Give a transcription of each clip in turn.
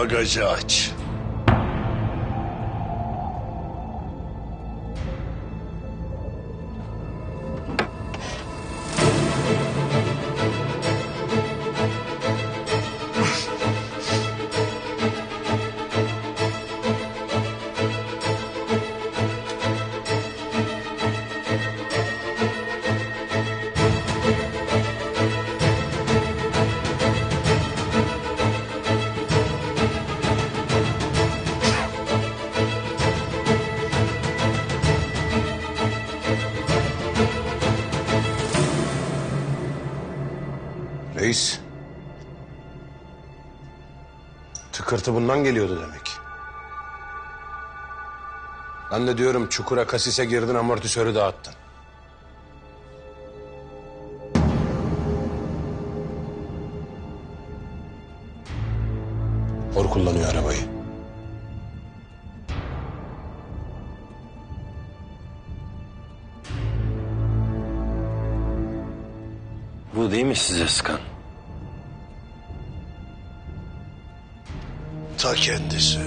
Bagajı aç. Tıkırtı bundan geliyordu demek. Ben de diyorum çukura kasise girdin amortisörü dağıttın. Hor kullanıyor arabayı. Bu değil mi size sıkan? Ta kendisi.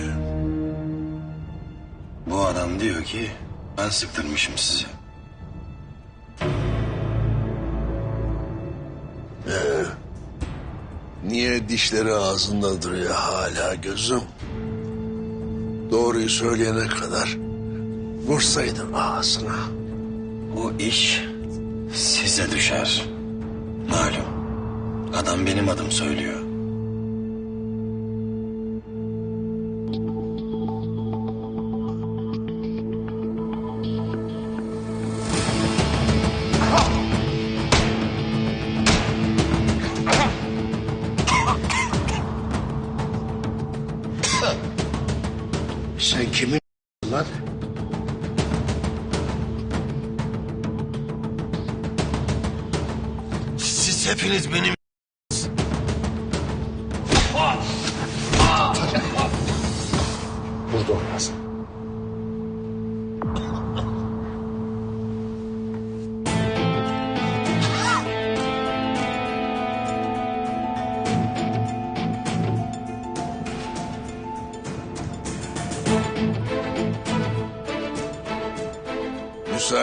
Bu adam diyor ki ben sıktırmışım sizi. Niye dişleri ağzında duruyor hala gözüm? Doğruyu söyleyene kadar vursaydın ağzına. Bu iş size düşer. Malum. Adam benim adım söylüyor. Sen kimin lan? Siz hepiniz benim...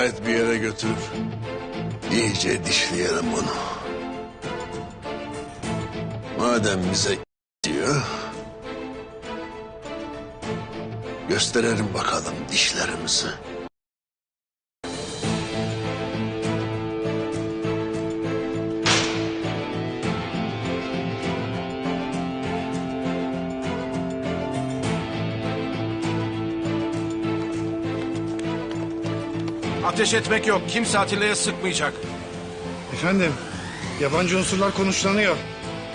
Müsait bir yere götürüp iyice dişleyelim bunu. Madem bize diyor, gösterelim bakalım dişlerimizi. Ateş etmek yok. Kimse Atilla'ya sıkmayacak. Efendim, yabancı unsurlar konuşlanıyor.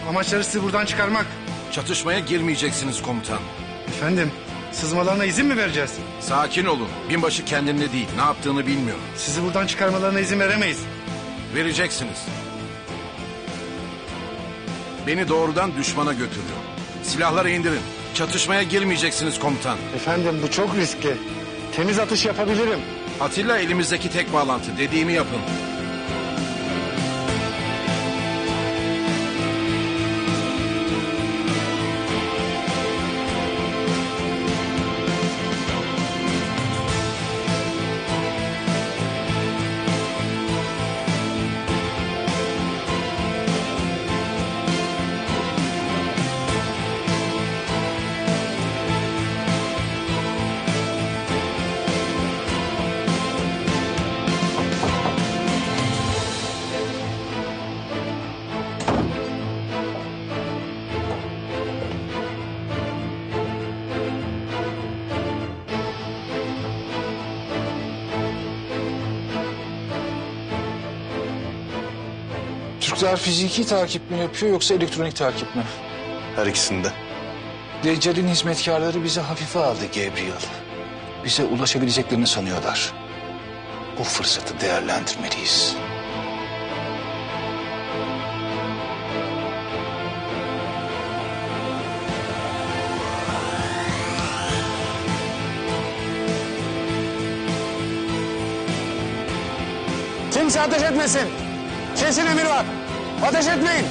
Amaçları sizi buradan çıkarmak. Çatışmaya girmeyeceksiniz komutan. Efendim, sızmalarına izin mi vereceğiz? Sakin olun. Binbaşı kendinde değil. Ne yaptığını bilmiyor. Sizi buradan çıkarmalarına izin veremeyiz. Vereceksiniz. Beni doğrudan düşmana götürüyor. Silahları indirin. Çatışmaya girmeyeceksiniz komutan. Efendim bu çok riskli. Temiz atış yapabilirim. Atilla elimizdeki tek bağlantı. Dediğimi yapın. Türkler fiziki takip mi yapıyor yoksa elektronik takip mi? Her ikisinde. Deccal'in hizmetkarları bizi hafife aldı Gabriel. Bize ulaşabileceklerini sanıyorlar. Bu fırsatı değerlendirmeliyiz. Kimse ateş etmesin. Kesin emir var. Ateş etmeyin.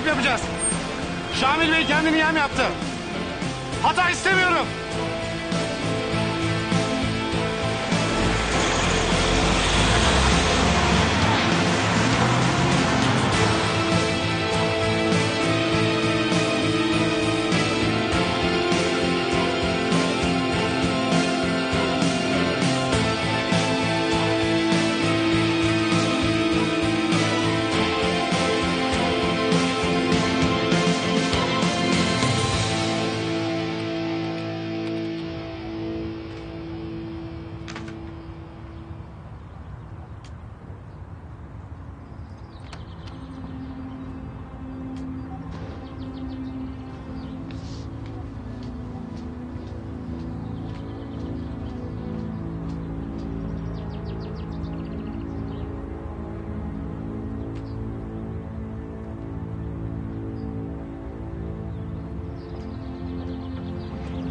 Takip yapacağız. Şamil Bey kendini yem yaptı. Hata istemiyorum.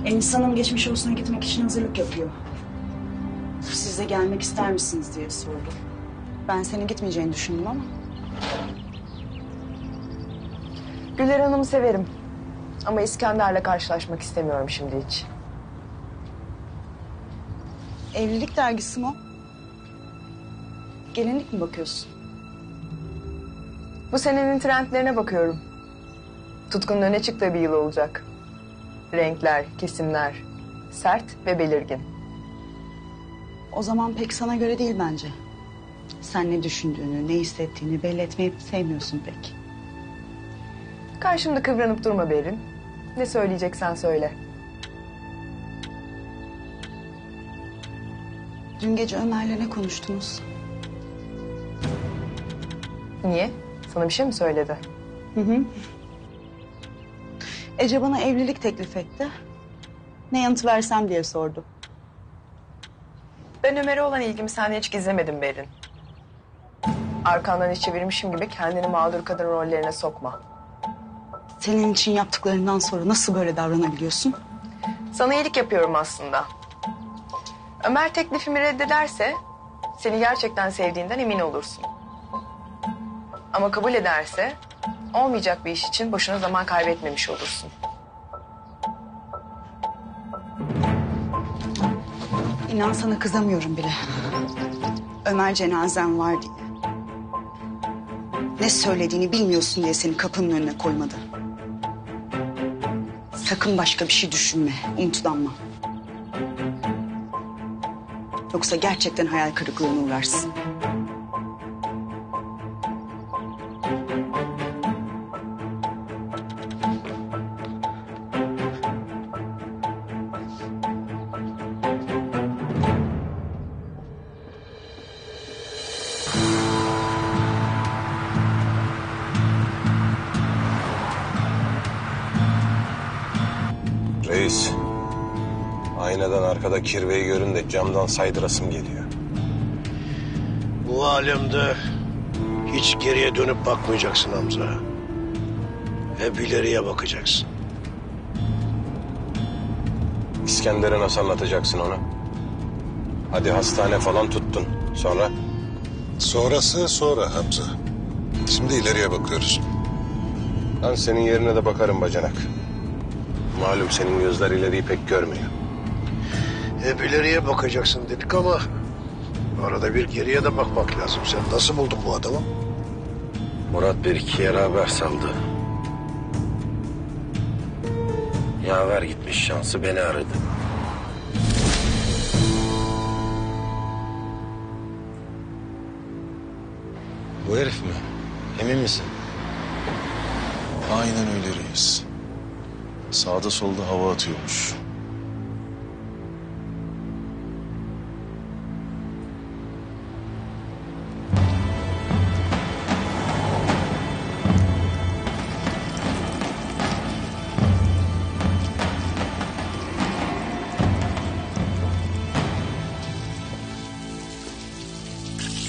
Enis Hanım geçmiş olsuna gitmek için hazırlık yapıyor. Siz de gelmek ister misiniz diye sordu. Ben senin gitmeyeceğini düşündüm ama. Güler Hanım'ı severim. Ama İskender'le karşılaşmak istemiyorum şimdi hiç. Evlilik dergisi mi o? Gelinlik mi bakıyorsun? Bu senenin trendlerine bakıyorum. Tutkunun öne çıktığı bir yıl olacak. Renkler, kesimler, sert ve belirgin. O zaman pek sana göre değil bence. Sen ne düşündüğünü, ne hissettiğini belli etmeyi sevmiyorsun pek. Karşımda kıvranıp durma Berin. Ne söyleyeceksen söyle. Dün gece Ömer'le ne konuştunuz? Niye? Sana bir şey mi söyledi? Ece bana evlilik teklif etti. Ne yanıt versem diye sordu. Ben Ömer'e olan ilgimi senden hiç gizlemedim Berin. Arkandan iş çevirmişim gibi kendini mağdur kadın rollerine sokma. Senin için yaptıklarından sonra nasıl böyle davranabiliyorsun? Sana iyilik yapıyorum aslında. Ömer teklifimi reddederse seni gerçekten sevdiğinden emin olursun. Ama kabul ederse olmayacak bir iş için boşuna zaman kaybetmemiş olursun. İnan sana kızamıyorum bile. Ömer cenazen var diye. Ne söylediğini bilmiyorsun diye seni kapının önüne koymadı. Sakın başka bir şey düşünme, umutlanma. Yoksa gerçekten hayal kırıklığına uğrarsın. Reis. Aynadan arkada kirveyi görün de camdan saydırasım geliyor. Bu alemde hiç geriye dönüp bakmayacaksın Hamza. Hep ileriye bakacaksın. İskender'e nasıl anlatacaksın onu? Hadi hastane falan tuttun. Sonra? Sonrası sonra Hamza. Şimdi ileriye bakıyoruz. Ben senin yerine de bakarım bacanak. Malum senin gözler ileriyi pek görmüyor. Hep ileriye bakacaksın dedik ama Arada bir geriye de bakmak lazım. Sen nasıl buldun bu adamı? Murat bir iki yere haber saldı. Yaver gitmiş şansı beni aradı. Bu herif mi? Emin misin? Aynen öyle reis. Sağda solda hava atıyormuş.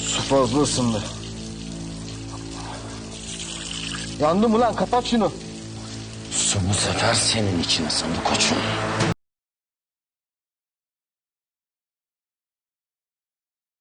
Su fazla ısındı. Yandım ulan kapat şunu. Senin için ısındı koçum.